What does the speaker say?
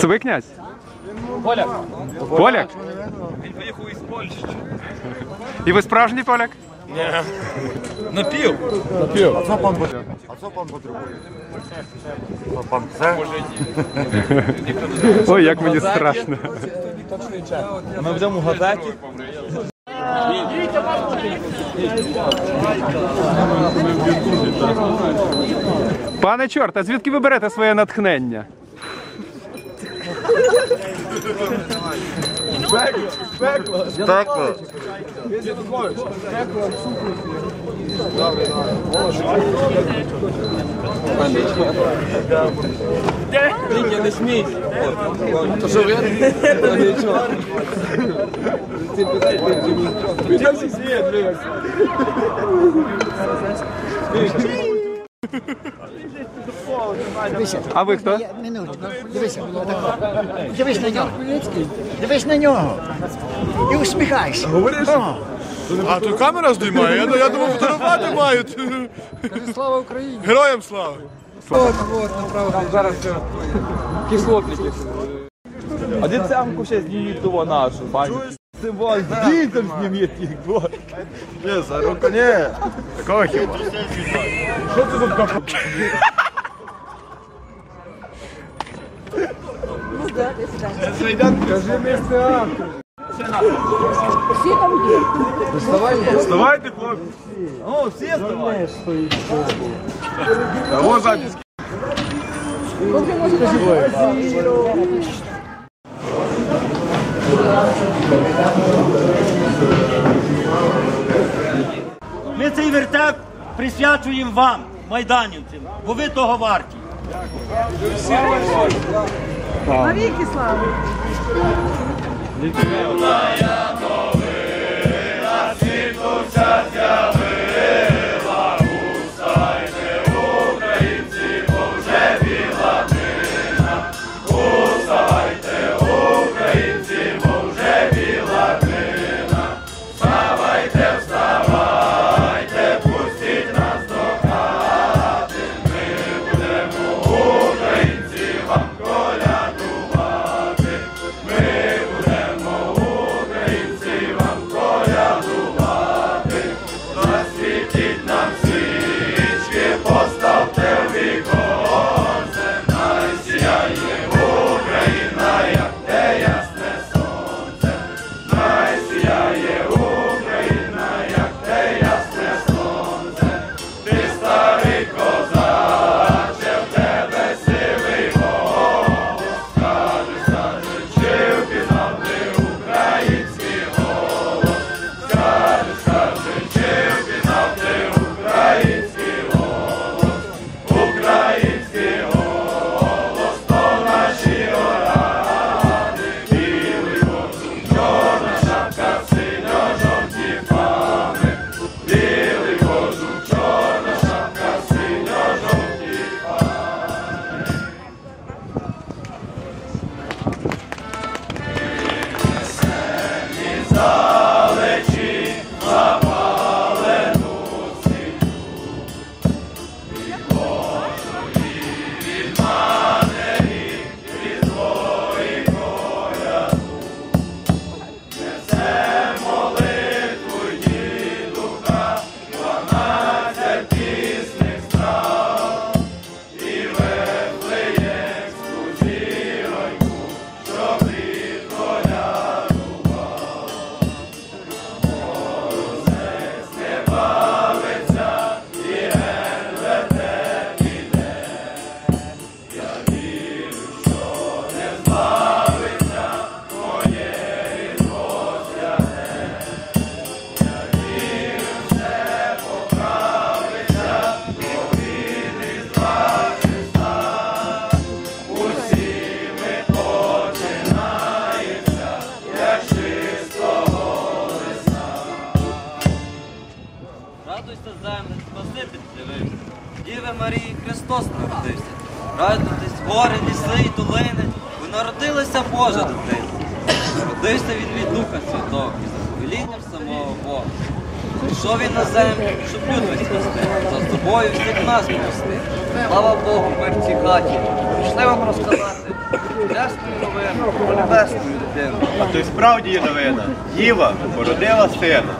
Це ви князь? Поляк. Поляк? Він поїхав із Польщі. І ви справжній поляк? Напів. Напів. А pan potrzebuje? A co pan potrzebuje? Co pan chce? Ой, як мені страшно. Ми будемо газеті. Пане чорт, а звідки ви берете своє натхнення? Backlog. Backlog. Backlog. Hier zit het moois. Backlog, super. Liedje in de smies. Sorry. Das ist hier. Смійся. А ви хто? Минутку, дивися. Дивись на нього. Дивись на нього. І усміхайся. Говориш? А то камера здіймає, я, я думав, фотографувати мають. Слава Україні! Героям слава! Зараз кислотники. А де цямку ще зніміть того нашу, пані? Це вас дітям зніміть їх, бо. Nie, za ruko nie. Такого хіба. Вставайте, хлопці. О, всі. А вон запись. Ми цей вертеп присвячуємо вам, майданівцям, бо ви того варті. Навіки слава! Радуйся, земле, Спаситель дивився. Діви Марії Христос народився. Радуйтесь, гори, ліси і долини, бо народилася Божа дитина. Народився він від Духа Святого і за повелінням самого Бога. Прийшов він на землю, щоб люд спасти, за собою всіх нас спасти. Слава Богу, ми в цій хаті. Прийшли вам розказати чудесну новину, про небесну дитину. А то й справді є новина. Діва породила сина.